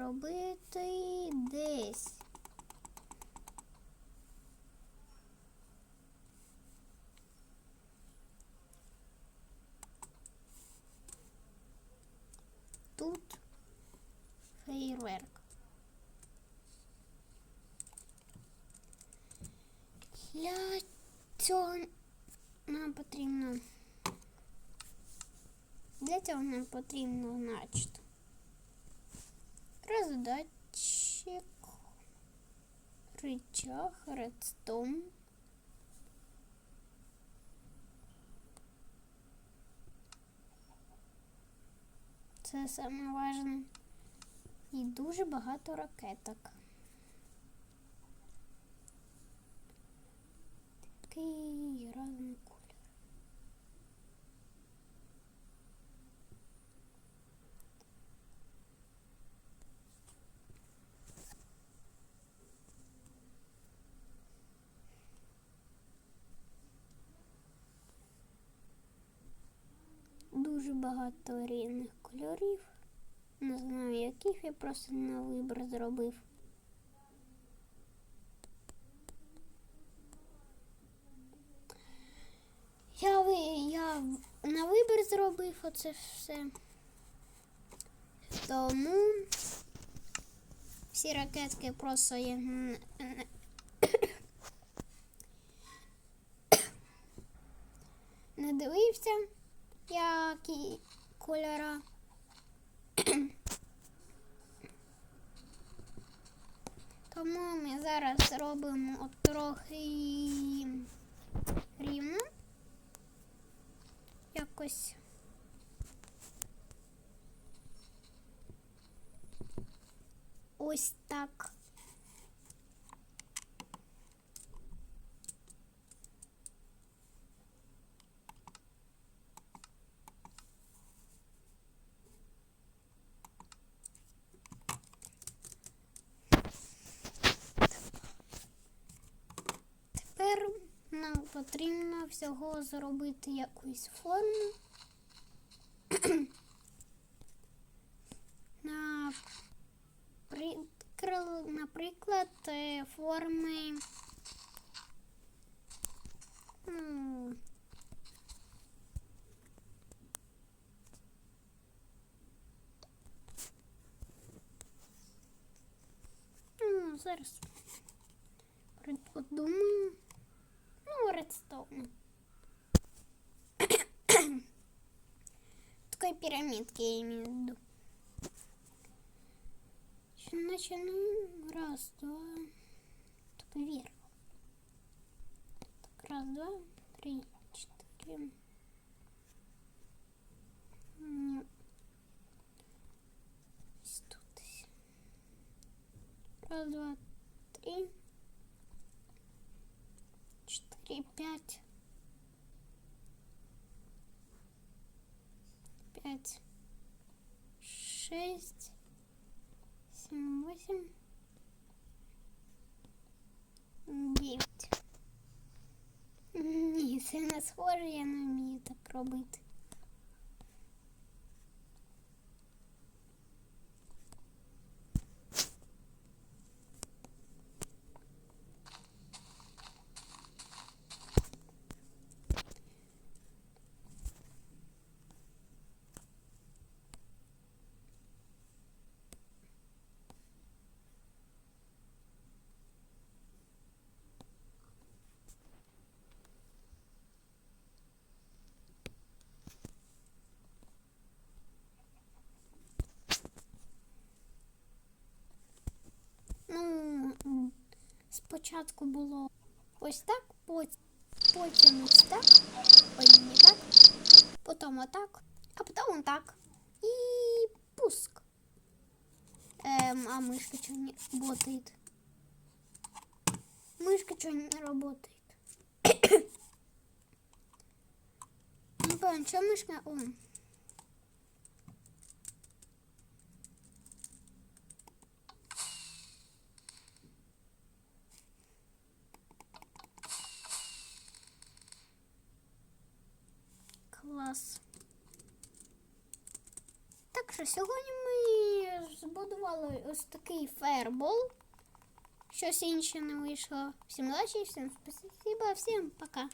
зробити десь. Тут фейерверк. Для цього нам потрібно. Для цього нам потрібно, значить, роздатчик, рычаг, редстон. Це саме важне. І дуже багато ракеток. Такий різний Дуже багато різних кольорів. Не знаю яких я просто на вибір зробив. Я, я на вибір зробив оце все. Тому всі ракетки просто н- не дивився, які кольора. Тому ми зараз робимо от трохи рівно. Якось. Ось так. Тепер нам потрібно всього зробити якусь форму. Наприклад, е, форми. Ну, зараз подумаю. Ну, редстоун. Такой пирамидки я имею в виду. Начну. Раз, два. Так, вверх. Так, раз, два, три, четыре. Тут. Раз, два, три. Четыре, пять. Пять. Шесть. Семь, восемь. Дев'ять. Ні, це не схоже, я не вмію так робити. Спочатку було ось так, пот- потім ось так, ой, не так, потім отак, а потім отак. І пуск. Ем, а мишка что не работает? Мышка что не работает? Не понял, что мышка? О. Клас. Так що сьогодні ми збудували ось такий фаербол. Щось інше не вийшло. Всім удачі, всім спасибо, всім пока.